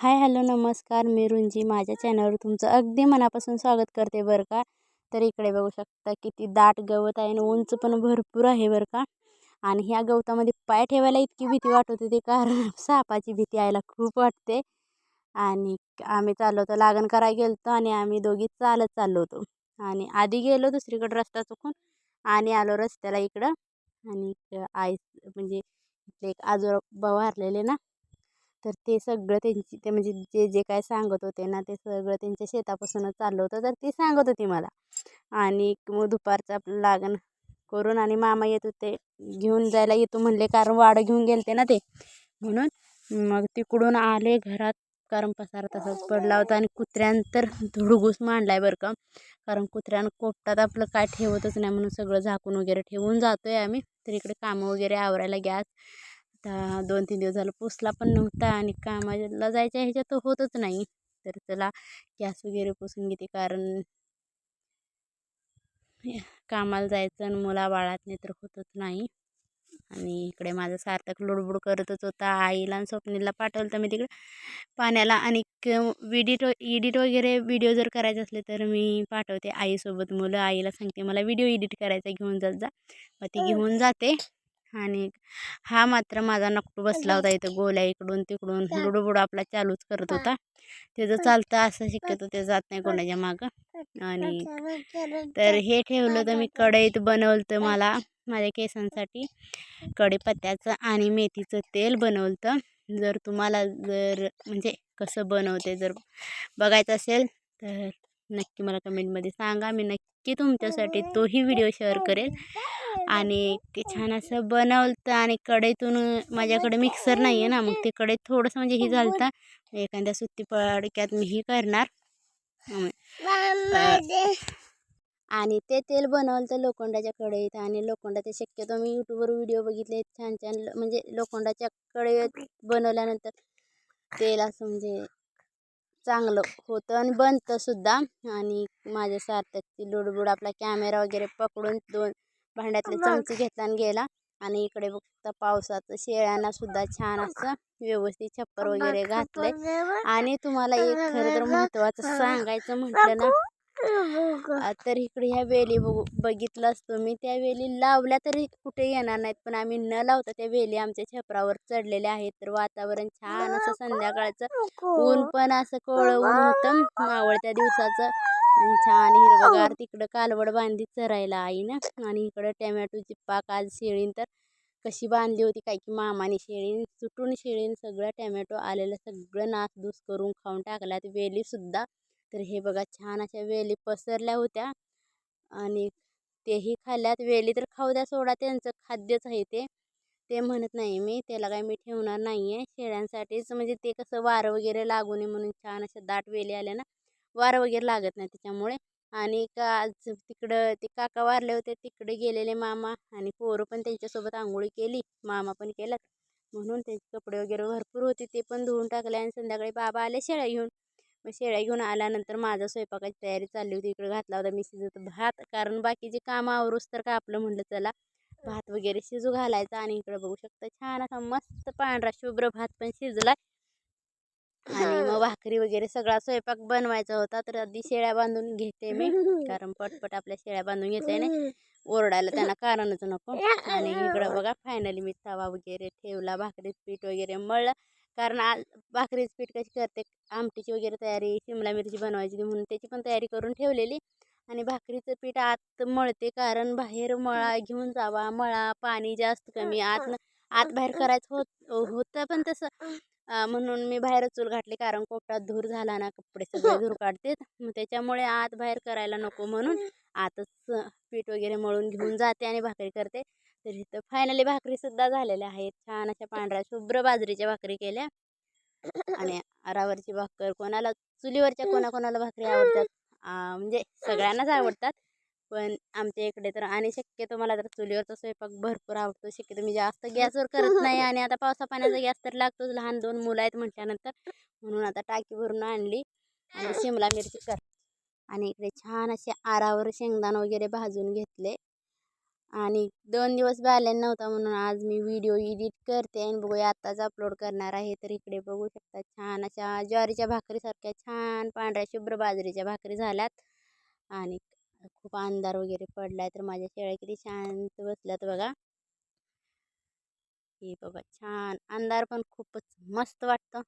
Hi hello नमस्कार. मी रुंजी. माझ्या चॅनलवर तुमचं अगदी मनापासून स्वागत करते बरं का. तर इकडे बघू शकता किती दाट गवत आहे आणि उंच पण भरपूर आहे बरं का. आणि ह्या गवतामध्ये पाय ठेवायला इतकी भीती वाटत होती कारण सापाची भीती यायला खूप वाटते. आणि आम्ही चाललो होतो लागण करायला गेलो होतो आणि आम्ही दोघी चालत चाललो होतो. आणि आधी गेलो दुसरीकडं रस्ता चुकून आणि आलो रस्त्याला इकडं. आणि आई म्हणजे इथले एक आजोबा वारलेले ना तर ते सगळं त्यांची ते म्हणजे जे जे काय सांगत होते ना ते सगळं त्यांच्या शेतापासूनच चाललं होतं तर ती सांगत होती मला. आणि मग दुपारचं आपलं लागण करून आणि मामा येत होते घेऊन जायला येतो म्हणले कारण वाडं घेऊन गेलते ना ते. म्हणून मग तिकडून आले घरात कारण पसारा तसाच पडला होता आणि कुत्र्यानं तर धुडगूस आहे बरं का. कारण कुत्र्यानं कोपटात आपलं काय ठेवतच नाही म्हणून सगळं झाकून वगैरे ठेवून आहे आम्ही. तर इकडे कामं वगैरे आवरायला गॅस आता दोन तीन दिवस झालं पुसला पण नव्हता आणि कामाला जायच्या ह्याच्यात होतच नाही. तर चला गॅस वगैरे पुसून घेते कारण कामाला जायचं आणि मुला बाळातने तर होतच नाही. आणि इकडे माझं सार्थक लुडबुड करतच होता. आईला आणि स्वप्नीला पाठवलं तर मी तिकडे पाण्याला. आणि विडिट एडिट वगैरे व्हिडिओ जर करायचे असले तर मी पाठवते आईसोबत मुलं. आईला सांगते मला व्हिडिओ एडिट करायचा घेऊन जात जा. मग ती घेऊन जाते. आणि हा मात्र माझा नकटू बसला होता इथं गोल्या इकडून तिकडून लुडबुड आपला चालूच करत होता. त्याचं चालतं असं शिकत ते जात नाही कोणाच्या मागं. आणि तर हे ठेवलं तर मी कढईत बनवलं मला माझ्या केसांसाठी. कढीपत्त्याचं आणि मेथीचं तेल बनवलं जर तुम्हाला जर म्हणजे कसं बनवते जर बघायचं असेल तर नक्की मला कमेंटमध्ये सांगा. मी नक्की तुमच्यासाठी तोही व्हिडिओ शेअर करेल. आणि छान असं बनवलं आणि कढईतून माझ्याकडे मिक्सर नाही आहे ना मग ते कढईत थोडंसं म्हणजे हे झालं एखाद्या सुट्टी पडक्यात मी ही करणार. आणि ते तेल बनवलं तर लोखंडाच्या कढईत आणि लोखंडाचे शक्यतो मी यूट्यूबवर व्हिडिओ बघितले. छान छान म्हणजे लोखंडाच्या कढईत बनवल्यानंतर तेल असं म्हणजे चांगलं होतं आणि बनतं सुद्धा. आणि माझ्या सार्थकची लुडबुड आपला कॅमेरा वगैरे पकडून दोन भांड्यातले चमचे घेतला आणि गेला. आणि इकडे बघता पावसाचं शेळ्यांना सुद्धा छान असं व्यवस्थित छप्पर वगैरे घातले आणि तुम्हाला एक खरं तर महत्त्वाचं सांगायचं म्हटलं ना तर इकडे ह्या वेली बघू बघितलं असतो मी. त्या वेली लावल्या तरी कुठे येणार नाहीत पण आम्ही न लावता त्या वेली आमच्या छपरावर चढलेल्या आहेत. तर वातावरण छान असं संध्याकाळचं. ऊन पण असं ऊन होतं मावळत्या दिवसाचं. आणि छान हिरवगार तिकडं कालवड बांधली चरायला आई ना. आणि इकडं टॅमॅटोची पाक आज शेळीन तर कशी बांधली होती काय की मामाने शेळीन सुटून शेळीन सगळं टॅमॅटो आलेलं सगळं नासधूस करून खाऊन टाकल्यात. वेलीसुद्धा तर हे बघा छान अशा वेली पसरल्या होत्या. आणि तेही खाल्ल्यात. वेली तर खाऊ द्या सोडा त्यांचं खाद्यच आहे ते. ते म्हणत नाही मी त्याला काय मी ठेवणार नाही आहे शेळ्यांसाठीच म्हणजे ते कसं वारं वगैरे लागू नये म्हणून छान अशा दाट वेली आल्या ना. वारं वगैरे लागत नाही त्याच्यामुळे. आणि का आज तिकडं ते काका वारले होते तिकडे गेलेले मामा आणि पोरं पण त्यांच्यासोबत आंघोळी केली. मामा पण केलं म्हणून त्यांचे कपडे वगैरे भरपूर होते ते पण धुवून टाकले आणि संध्याकाळी बाबा आले शेळ्या घेऊन. मग शेळ्या घेऊन आल्यानंतर माझं स्वयंपाकाची तयारी चालली होती. इकडे घातला होता मी शिजत भात. कारण बाकीचे कामं आवरूस तर का आपलं म्हटलं चला भात वगैरे शिजू घालायचा आणि इकडे बघू शकता छान असा मस्त पांढरा शुभ्र भात पण शिजला आणि मग भाकरी वगैरे सगळा स्वयंपाक बनवायचा होता. तर आधी शेळ्या बांधून घेते मी. कारण पटपट आपल्या शेळ्या बांधून घेते ना ओरडायला त्यांना कारणच नको. आणि इकडं बघा फायनली मी तवा वगैरे ठेवला भाकरीच पीठ वगैरे मळलं. कारण आज भाकरीचं पीठ कशी करते? आमटीची वगैरे तयारी शिमला मिरची बनवायची म्हणून त्याची पण तयारी करून ठेवलेली. आणि भाकरीचं पीठ आत मळते कारण बाहेर मळा घेऊन जावा. मळा पाणी जास्त कमी आत आत बाहेर करायचं होत होतं पण तसं. म्हणून मी बाहेरच चूल घातली कारण कोपटात धूर झाला ना कपडे सगळे धूर काढते. मग त्याच्यामुळे आत बाहेर करायला नको म्हणून आतच पीठ वगैरे मळून घेऊन जाते आणि भाकरी करते. तर इथं फायनली भाकरीसुद्धा झालेल्या आहेत. छान अशा पांढऱ्या शुभ्र बाजरीच्या भाकरी केल्या. आणि आरावरची भाकर कोणाला चुलीवरच्या कोणाकोणाला भाकरी आवडतात? म्हणजे सगळ्यांनाच आवडतात. पण आमच्या इकडे तर आणि शक्यतो मला तर चुलीवरचा स्वयंपाक भरपूर आवडतो. शक्यतो मी जास्त गॅसवर करत नाही आणि आता पावसा पाण्याचा गॅस तर लागतोच. लहान दोन मुलं आहेत म्हटल्यानंतर. म्हणून आता टाकी भरून आणली आणि शिमला मिरची कर. आणि इकडे छान असे आरावर शेंगदाण वगैरे भाजून घेतले. आणि दोन दिवस बॅलन्स नव्हता म्हणून आज मी व्हिडिओ एडिट करते आणि बघूया आत्ताच अपलोड करणार आहे. तर इकडे बघू शकता छान अशा ज्वारीच्या भाकरीसारख्या छान पांढऱ्या शुभ्र बाजरीच्या भाकरी झाल्यात. आणि खूप अंधार वगैरे पडलाय तर माझ्या शेळ्या किती शांत बसल्यात बघा. हे बघा छान अंधार पण खूपच मस्त वाटतं.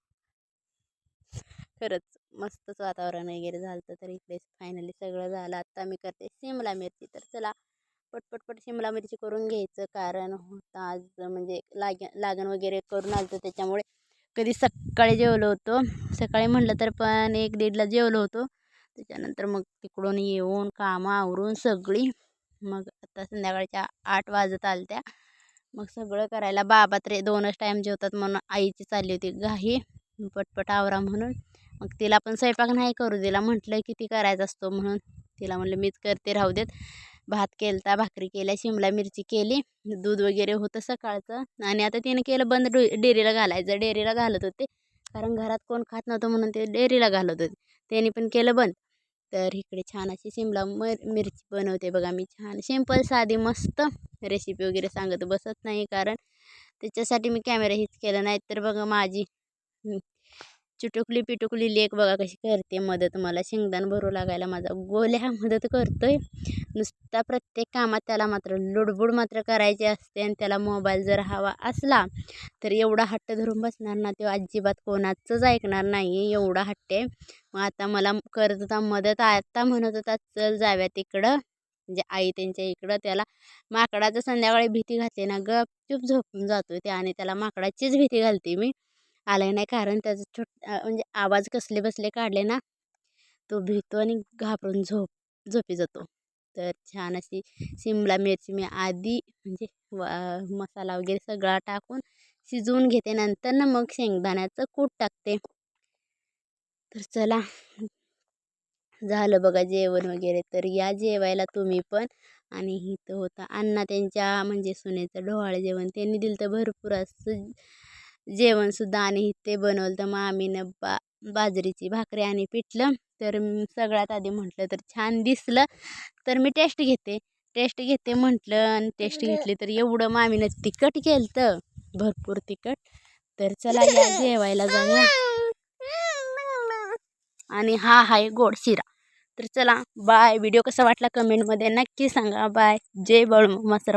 खरंच मस्तच वातावरण वगैरे झालं तर इकडे फायनली सगळं झालं. आत्ता मी करते शिमला मिरची. तर चला पटपटपट शिमला मिरची करून घ्यायचं. कारण होतं आज म्हणजे लाग लागण वगैरे करून आलं त्याच्यामुळे कधी सकाळी जेवलो होतो. सकाळी म्हटलं तर पण एक दीडला जेवलो होतो. त्याच्यानंतर मग तिकडून येऊन कामं आवरून सगळी. मग आता संध्याकाळच्या आठ वाजत आल्या त्या मग सगळं करायला बाबा तरी दोनच टाईम जेवतात म्हणून आईची चालली होती घाई. पटपट आवरा म्हणून. मग तिला पण स्वयंपाक नाही करू दिला. म्हटलं की ती करायचा असतो म्हणून. तिला म्हटलं मीच करते राहू देत. भात केलता भाकरी केल्या शिमला मिरची केली दूध वगैरे होतं सकाळचं आणि आता तिने केलं बंद डो डेअरीला घालायचं. डेअरीला घालत होते कारण घरात कोण खात नव्हतं म्हणून ते डेअरीला घालत होते. त्याने पण केलं बंद. तर इकडे छान अशी शिमला मर मिरची बनवते बघा मी छान. सिंपल साधी मस्त रेसिपी वगैरे सांगत बसत नाही कारण त्याच्यासाठी मी कॅमेरा हीच केला. नाही तर बघा माझी चिटुकली पिटुकली लेक बघा कशी करते. मदत मला शेंगदाण भरू लागायला माझा गोल्या मदत करतोय. नुसता प्रत्येक कामात त्याला मात्र लुडबुड मात्र करायची असते आणि त्याला मोबाईल जर हवा असला तर एवढा हट्ट धरून बसणार ना तो अजिबात कोणाचंच ऐकणार नाही एवढा हट्ट आहे. मग आता मला करत होता मदत आता म्हणत होता चल जाव्या तिकडं म्हणजे आई त्यांच्या इकडं त्याला माकडाचं संध्याकाळी भीती घातली ना गपचूप झोपून जातो ते आणि त्याला माकडाचीच भीती घालते मी. आले नाही कारण त्याचं छोट म्हणजे आवाज कसले बसले काढले ना तो भीतो आणि घाबरून झोप झोपी जातो. तर छान अशी शिमला मिरची मी आधी म्हणजे मसाला वगैरे सगळा टाकून शिजवून घेते. नंतर ना मग शेंगदाण्याचं कूट टाकते. तर चला झालं बघा जेवण वगैरे. तर या जेवायला तुम्ही पण आणि इथं होता अण्णा त्यांच्या म्हणजे सुनेचं डोहाळं जेवण. त्यांनी दिलं तर भरपूर असं जेवणसुद्धा आणि ते बनवलं. तर मग आम्ही बा बाजरीची भाकरी आणि पिठलं. तर सगळ्यात आधी म्हटलं तर छान दिसलं तर मी टेस्ट घेते. टेस्ट घेते म्हटलं आणि टेस्ट घेतली तर एवढं मामीनं तिखट केलं तर भरपूर तिखट. तर चला या जेवायला जाऊया. आणि हा आहे गोड शिरा. तर चला बाय व्हिडिओ कसा वाटला कमेंटमध्ये नक्की सांगा. बाय जय बळ मसर